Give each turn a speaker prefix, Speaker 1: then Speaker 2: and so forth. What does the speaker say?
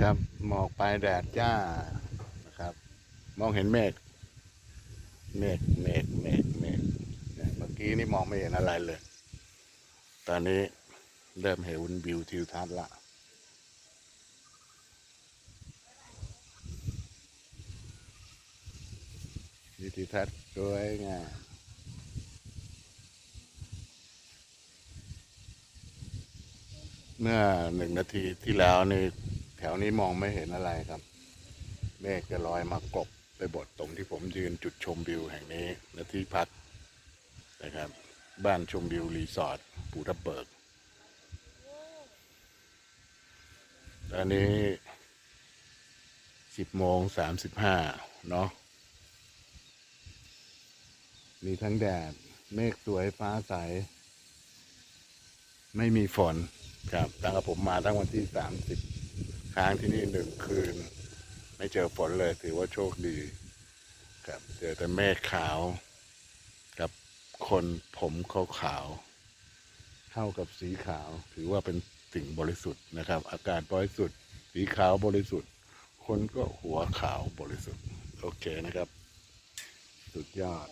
Speaker 1: ครับหมอกปลายแดดจ้านะครับ มองเห็นเมฆเมฆเมฆเมฆเมฆเมื่อกี้นี่มองไม่เห็นอะไรเลย ตอนนี้เริ่มเห็นวิวทิวทัศน์ละวิวทิวทัศน์สวยงามเมื่อหนึ่งนาทีที่แล้วนี่ ถวนี้มองไม่เห็นอะไรครับ เมฆจะลอยมากบไปบดตรงที่ผมยืนจุดชมวิวแห่งนี้และที่พักนะครับ บ้านชมวิวรีสอร์ทปูทับเบิกตอนนี้สิบโมงสามสิบห้าเนาะมีทั้งแดด เมฆสวยฟ้าใส ไม่มีฝนครับตั้งแต่ผมมาตั้งวันที่สามสิบ ค้างที่นี่หนึ่งคืน ไม่เจอฝนเลยถือว่าโชคดีครับเจอแต่เมฆขาว กับคนผมขาวขาวเข้ากับสีขาว ถือว่าเป็นสิ่งบริสุทธิ์นะครับ อากาศบริสุทธิ์ สีขาวบริสุทธิ์ คนก็หัวขาวบริสุทธิ์ โอเคนะครับ สุดยอด